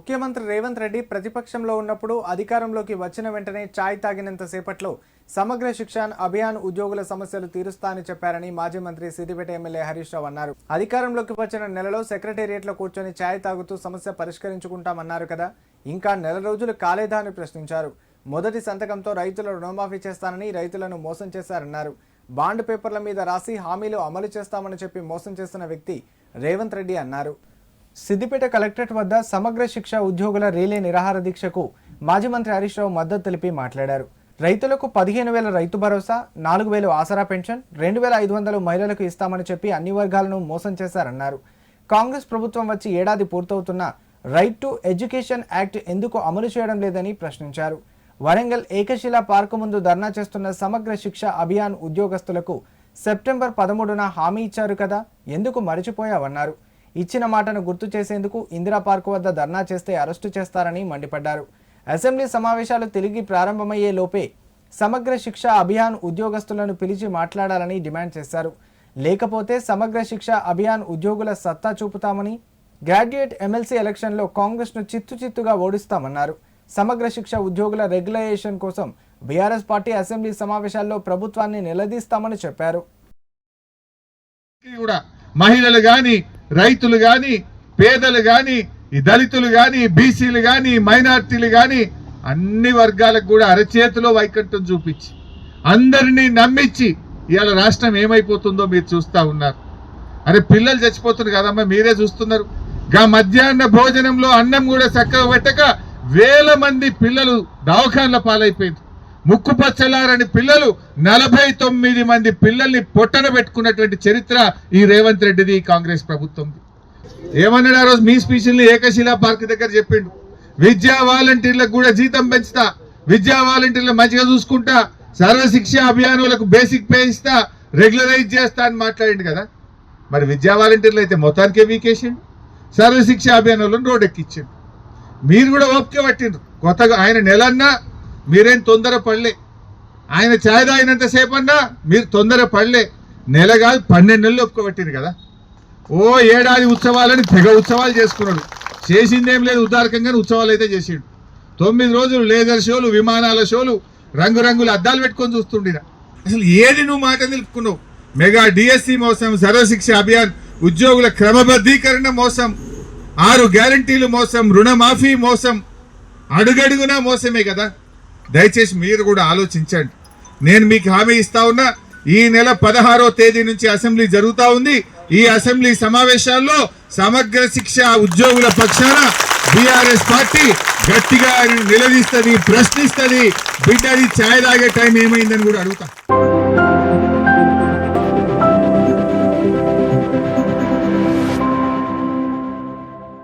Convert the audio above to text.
ముఖ్యమంత్రి రేవంత్ రెడ్డి ప్రతిపక్షంలో ఉన్నప్పుడు అధికారంలోకి వచ్చిన వెంటనే ఛాయ్ తాగినంత సేపట్లో సమగ్ర శిక్షాన్ అభియాన్ ఉద్యోగుల సమస్యలు తీరుస్తా అని చెప్పారని మాజీ మంత్రి సిద్దిపేట ఎమ్మెల్యే హరీష్ రావు అన్నారు. అధికారంలోకి వచ్చిన నెలలో సెక్రటేరియట్లో కూర్చొని ఛాయ్ తాగుతూ సమస్య పరిష్కరించుకుంటామన్నారు కదా. ఇంకా నెల రోజులు కాలేదా అని ప్రశ్నించారు. మొదటి సంతకంతో రైతుల రుణమాఫీ చేస్తానని రైతులను మోసం చేశారన్నారు. బాండ్ పేపర్ల మీద రాసి హామీలు అమలు చేస్తామని చెప్పి మోసం చేస్తున్న వ్యక్తి రేవంత్ రెడ్డి అన్నారు. సిద్దిపేట కలెక్టరేట్ వద్ద సమగ్ర శిక్ష ఉద్యోగుల రీలే నిరాహార దీక్షకు మాజీ మంత్రి హరీష్ రావు మద్దతు తెలిపి మాట్లాడారు. రైతులకు పదిహేను వేల రైతు భరోసా నాలుగు వేలు ఆసరా పెన్షన్ రెండు వేల ఐదు వందలు మహిళలకు ఇస్తామని చెప్పి అన్ని వర్గాలను మోసం చేశారన్నారు. కాంగ్రెస్ ప్రభుత్వం వచ్చి ఏడాది పూర్తవుతున్న రైట్ టు ఎడ్యుకేషన్ యాక్ట్ ఎందుకు అమలు చేయడం లేదని ప్రశ్నించారు. వరంగల్ ఏకశిలా పార్కు ముందు ధర్నా చేస్తున్న సమగ్ర శిక్ష అభియాన్ ఉద్యోగస్తులకు సెప్టెంబర్ పదమూడున హామీ ఇచ్చారు కదా ఎందుకు మరిచిపోయావన్నారు. ఇచ్చిన మాటను గుర్తు చేసేందుకు ఇందిరా పార్క్ వద్ద ధర్నా చేస్తే అరెస్టు చేస్తారని మండిపడ్డారు. అసెంబ్లీ సమావేశాలు తిరిగి ప్రారంభమయ్యే లోపే సమగ్ర శిక్ష అభియాన్ ఉద్యోగస్తులను పిలిచి మాట్లాడాలని డిమాండ్ చేశారు. లేకపోతే సమగ్ర శిక్ష అభియాన్ ఉద్యోగుల సత్తా చూపుతామని గ్రాడ్యుయేట్ ఎమ్మెల్సీ ఎలక్షన్లో కాంగ్రెస్ను చిత్తు చిత్తుగా ఓడిస్తామన్నారు. సమగ్ర శిక్ష ఉద్యోగుల రెగ్యులరేషన్ కోసం బీఆర్ఎస్ పార్టీ అసెంబ్లీ సమావేశాల్లో ప్రభుత్వాన్ని నిలదీస్తామని చెప్పారు. కూడా మహిళలు కానీ రైతులు కానీ పేదలు కానీ ఈ దళితులు కానీ బీసీలు కానీ మైనార్టీలు కానీ అన్ని వర్గాలకు కూడా అరచేతిలో వైకంఠం చూపించి అందరినీ నమ్మించి ఇవాళ రాష్ట్రం ఏమైపోతుందో మీరు చూస్తా ఉన్నారు. అరే పిల్లలు చచ్చిపోతున్నారు కదమ్మా మీరే చూస్తున్నారు. గా మధ్యాహ్న భోజనంలో అన్నం కూడా చక్కగా పెట్టక వేల మంది పిల్లలు దవాఖాన్ల పాలైపోయింది ముక్కుపచ్చలారని పిల్లలు నలభై తొమ్మిది మంది పిల్లల్ని పొట్టన పెట్టుకున్నటువంటి చరిత్ర ఈ రేవంత్ రెడ్డిది కాంగ్రెస్ ప్రభుత్వంది. ఏమన్నాడు ఆ రోజు మీ స్పీచ్ని ఏకశిలా పార్క్ దగ్గర చెప్పిండు. విద్యా వాలంటీర్లకు కూడా జీతం పెంచుతా విద్యా వాలంటీర్లు మంచిగా చూసుకుంటా సర్వశిక్ష అభియానులకు బేసిక్ పే ఇస్తా రెగ్యులరైజ్ చేస్తా అని మాట్లాడిండు కదా. మరి విద్యా వాలంటీర్లు అయితే మొత్తానికే వీకేసిండు సర్వశిక్ష అభియానులను రోడ్ ఎక్కించిండు మీరు కూడా ఓపిక పట్టిండ్రు. కొత్తగా ఆయన నెలన్నా మీరేం తొందర పడలే. ఆయన ఛాయ్ తాగినంత మీరు తొందర పడలే. నెల కాదు పన్నెండు నెలలు ఒప్పుకోబట్టింది కదా. ఓ ఏడాది ఉత్సవాలని తెగ ఉత్సవాలు చేసుకున్నాడు. చేసిందేం లేదు ఉదారకంగానే ఉత్సవాలు అయితే చేసిండు. తొమ్మిది రోజులు లేజర్ షోలు విమానాల షోలు రంగురంగుల అద్దాలు పెట్టుకొని చూస్తుండేరా అసలు ఏది నువ్వు మాట నిలుపుకున్నావు? మెగా డిఎస్సి మోసం సర్వశిక్ష అభియాన్ ఉద్యోగుల క్రమబద్ధీకరణ మోసం ఆరు గ్యారంటీలు మోసం రుణమాఫీ మోసం అడుగడుగునా మోసమే కదా. దయచేసి మీరు కూడా ఆలోచించండి. నేను మీకు హామీ ఇస్తా ఉన్నా ఈ నెల పదహారో తేదీ నుంచి అసెంబ్లీ జరుగుతూ ఉంది. ఈ అసెంబ్లీ సమావేశాల్లో సమగ్ర శిక్ష ఉద్యోగుల పక్షాన బీఆర్ఎస్ పార్టీ గట్టిగా నిలదీస్తుంది ప్రశ్నిస్తుంది. బిడ్డది ఛాయ్ తాగే టైం ఏమైందని కూడా అడుగుతా.